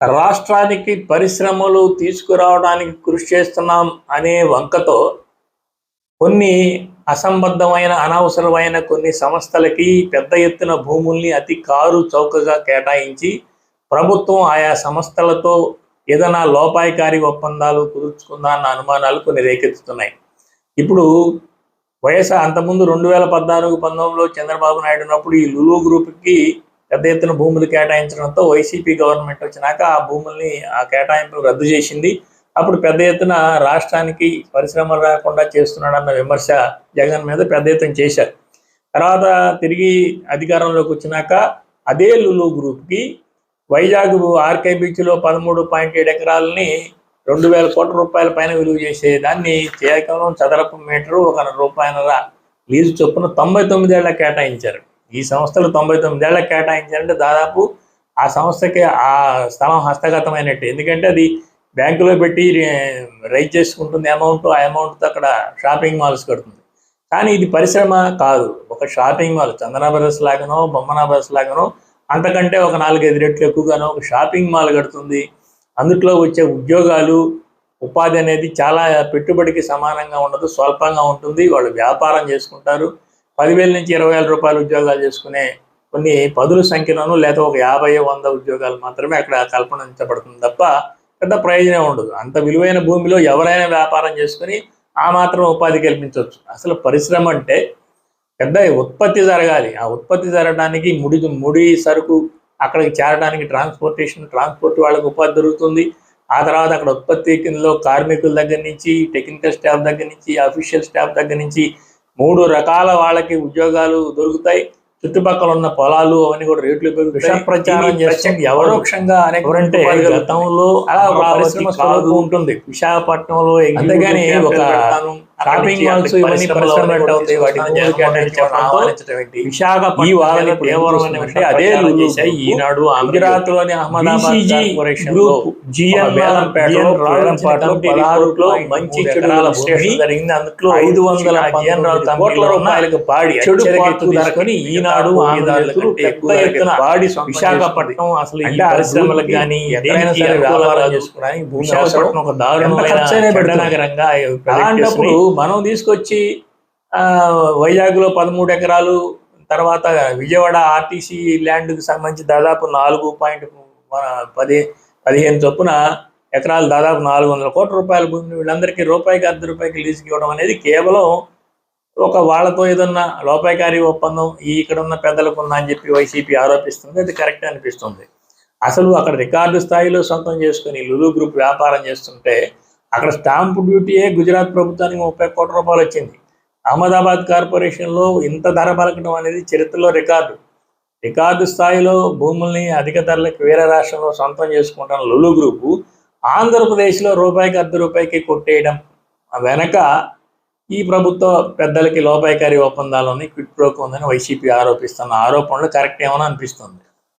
రాష్ట్రానికి పరిశ్రమలు తీసుకురావడానికి కృషి చేస్తున్నాం అనే వంకతో కొన్ని అసంబద్ధమైన అనవసరమైన కొన్ని సంస్థలకి పెద్ద ఎత్తున భూముల్ని అతి కారు చౌకగా కేటాయించి ప్రభుత్వం ఆయా సంస్థలతో ఏదైనా లోపాయకారి ఒప్పందాలు కుదుర్చుకుందా అన్న అనుమానాలు కొన్ని రేకెత్తుతున్నాయి. ఇప్పుడు వైఎస్ఆర్ అంతకుముందు రెండు వేల పద్నాలుగు పంతొమ్మిదిలో చంద్రబాబు నాయుడు ఉన్నప్పుడు ఈ లులు గ్రూప్కి పెద్ద ఎత్తున భూములు కేటాయించడంతో వైసీపీ గవర్నమెంట్ వచ్చినాక ఆ భూముల్ని ఆ కేటాయింపులు రద్దు చేసింది. అప్పుడు పెద్ద ఎత్తున రాష్ట్రానికి పరిశ్రమలు రాకుండా చేస్తున్నాడన్న విమర్శ జగన్ మీద పెద్ద ఎత్తున చేశారు. తర్వాత తిరిగి అధికారంలోకి వచ్చినాక అదే లులు గ్రూప్కి వైజాగ్ ఆర్కే బీచ్లో పదమూడు పాయింట్ ఏడు ఎకరాలని రెండు వేల కోట్ల రూపాయల పైన విలువ చేసే దాన్ని కేవలం చదరపు మీటరు ఒక రూపాయల లీజు చొప్పున తొంభై తొమ్మిదేళ్ళ కేటాయించారు. ఈ సంస్థలు తొంభై తొమ్మిదేళ్ళ కేటాయించాలంటే దాదాపు ఆ సంస్థకి ఆ స్థలం హస్తగతమైనట్టు. ఎందుకంటే అది బ్యాంకులో పెట్టి రైజ్ చేసుకుంటుంది అమౌంట్ ఆ అమౌంట్తో అక్కడ షాపింగ్ మాల్స్ కడుతుంది. కానీ ఇది పరిశ్రమ కాదు. ఒక షాపింగ్ మాల్ చందన బ్రదర్స్ లాగానో బొమ్మనా బ్రదర్స్ లాగానో అంతకంటే ఒక నాలుగైదు రెట్లు ఎక్కువగానో ఒక షాపింగ్ మాల్ కడుతుంది. అందుట్లో వచ్చే ఉద్యోగాలు ఉపాధి అనేది చాలా పెట్టుబడికి సమానంగా ఉండదు స్వల్పంగా ఉంటుంది. వాళ్ళు వ్యాపారం చేసుకుంటారు. పదివేల నుంచి ఇరవై వేల రూపాయల ఉద్యోగాలు చేసుకునే కొన్ని పదుల సంఖ్యలోనూ లేదా ఒక యాభై వంద ఉద్యోగాలు మాత్రమే అక్కడ కల్పనించబడుతుంది తప్ప పెద్ద ప్రయోజనం ఉండదు. అంత విలువైన భూమిలో ఎవరైనా వ్యాపారం చేసుకుని ఆ మాత్రం ఉపాధి కల్పించవచ్చు. అసలు పరిశ్రమ అంటే పెద్ద ఉత్పత్తి జరగాలి. ఆ ఉత్పత్తి జరగడానికి ముడి ముడి సరుకు అక్కడికి చేరడానికి ట్రాన్స్పోర్టేషన్ ట్రాన్స్పోర్ట్ వాళ్ళకి ఉపాధి దొరుకుతుంది. ఆ తర్వాత అక్కడ ఉత్పత్తి కార్మికుల దగ్గర నుంచి టెక్నికల్ స్టాఫ్ దగ్గర నుంచి అఫీషియల్ స్టాఫ్ దగ్గర నుంచి మూడు రకాల వాళ్ళకి ఉద్యోగాలు దొరుకుతాయి. చుట్టుపక్కల ఉన్న పొలాలు అవన్నీ కూడా రేట్లు ప్రచారం ఎవరోక్షంగా అనేక ఎవరంటే గతంలో అలా ఉంటుంది. విశాఖపట్నంలో అంతేగాని ఒక షాపింగ్ మాల్స్ ఇవన్నీ పరిశ్రమలు అవుతాయి వాటి విశాఖపట్నం ఈ తీవ్రమైన అంటే అదే చేశాయి ఈనాడు గుజరాత్లోని అహ్మదాబాద్ కార్పొరేషన్ జిఎన్ వేలంపేటలో వేలంపాటలో పదహారులో మంచి చెడు విశ్లేషణ జరిగింది. అందులో ఐదు వందల పదిహేను కోట్ల రూపాయలకు పాడి చెడు పాటు ధరకొని ఈనాడు ఆంధ్రజ్యోతులు పెద్ద ఎత్తున పాడి విశాఖపట్నం అసలు ఈ పరిశ్రమలకు కానీ ఎక్కడైనా సరే వ్యాపారాలు చేసుకోవడానికి విశాఖపట్నం ఒక దారుణమైన పెద్ద నగరంగా అలాంటప్పుడు మనం తీసుకొచ్చి ఆ, వైజాగ్లో పదమూడు ఎకరాలు తర్వాత విజయవాడ ఆర్టీసీ ల్యాండ్కి సంబంధించి దాదాపు నాలుగు పాయింట్ పది పదిహేను చొప్పున ఎకరాలు దాదాపు నాలుగు వందల కోట్ల రూపాయల భూమిని వీళ్ళందరికీ రూపాయికి అర్ధ రూపాయికి లీజుకి ఇవ్వడం అనేది కేవలం ఒక వాళ్ళతో ఏదన్నా లోపాయకారి ఒప్పందం ఈ ఇక్కడ ఉన్న పెద్దలకు ఉందా అని చెప్పి వైసీపీ ఆరోపిస్తుంది అది కరెక్ట్ అనిపిస్తుంది. అసలు అక్కడ రికార్డు స్థాయిలో సొంతం చేసుకుని లులు గ్రూప్ వ్యాపారం చేస్తుంటే అక్కడ స్టాంపు డ్యూటీయే గుజరాత్ ప్రభుత్వానికి ముప్పై కోట్ల రూపాయలు వచ్చింది. అహ్మదాబాద్ కార్పొరేషన్లో ఇంత ధర పలకడం అనేది చరిత్రలో రికార్డు. రికార్డు స్థాయిలో భూముల్ని అధిక ధరలకు వేరే రాష్ట్రంలో సొంతం చేసుకుంటున్న లులు గ్రూపు ఆంధ్రప్రదేశ్లో రూపాయికి అర్ధ రూపాయికి కొట్టేయడం. వెనక ఈ ప్రభుత్వ పెద్దలకి లోపాయికారి ఒప్పందాలని క్విట్ ప్రోకు ఉందని వైసీపీ ఆరోపిస్తున్న ఆరోపణలు కరెక్ట్ ఏమని అనిపిస్తుంది.